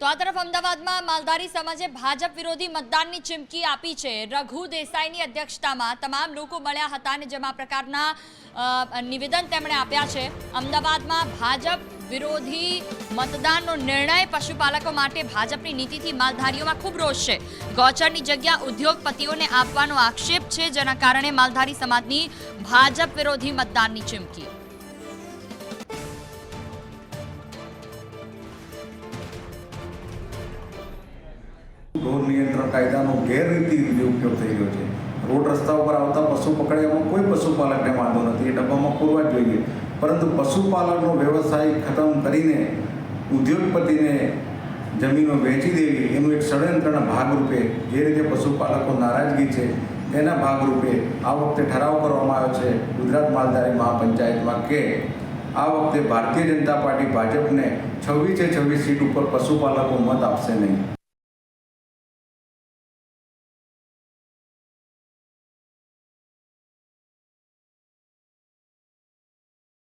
તો આ તરફ અમદાવાદમાં માલધારી સમાજે ભાજપ વિરોધી મતદાનની ચીમકી આપી છે. રઘુ દેસાઈની અધ્યક્ષતામાં તમામ લોકો મળ્યા હતા અને જેમાં પ્રકારના નિવેદન તેમણે આપ્યા છે. અમદાવાદમાં ભાજપ વિરોધી મતદાનનો નિર્ણય પશુપાલકો માટે ભાજપની નીતિથી માલધારીઓમાં ખૂબ રોષ છે. ગૌચરની જગ્યા ઉદ્યોગપતિઓને આપવાનો આક્ષેપ છે, જેના કારણે માલધારી સમાજની ભાજપ વિરોધી મતદાનની ચીમકી. ઢોર નિયંત્રણ કાયદાનો ગેરરીતિ રીતે ઉપયોગ થઈ રહ્યો છે. રોડ રસ્તા ઉપર આવતા પશુ પકડ્યામાં કોઈ પશુપાલકને વાંધો નથી. એ ડબ્બામાં પૂરવા જ જોઈએ. પરંતુ પશુપાલનનો વ્યવસાય ખતમ કરીને ઉદ્યોગપતિને જમીનો વેચી દેવી, એનું એક ષડયંત્રના ભાગરૂપે જે રીતે પશુપાલકો નારાજગી છે, તેના ભાગરૂપે આ વખતે ઠરાવ કરવામાં આવ્યો છે ગુજરાત માલધારી મહાપંચાયતમાં કે આ વખતે ભારતીય જનતા પાર્ટી ભાજપને છવ્વીસે છવ્વીસ સીટ ઉપર પશુપાલકો મત આપશે નહીં.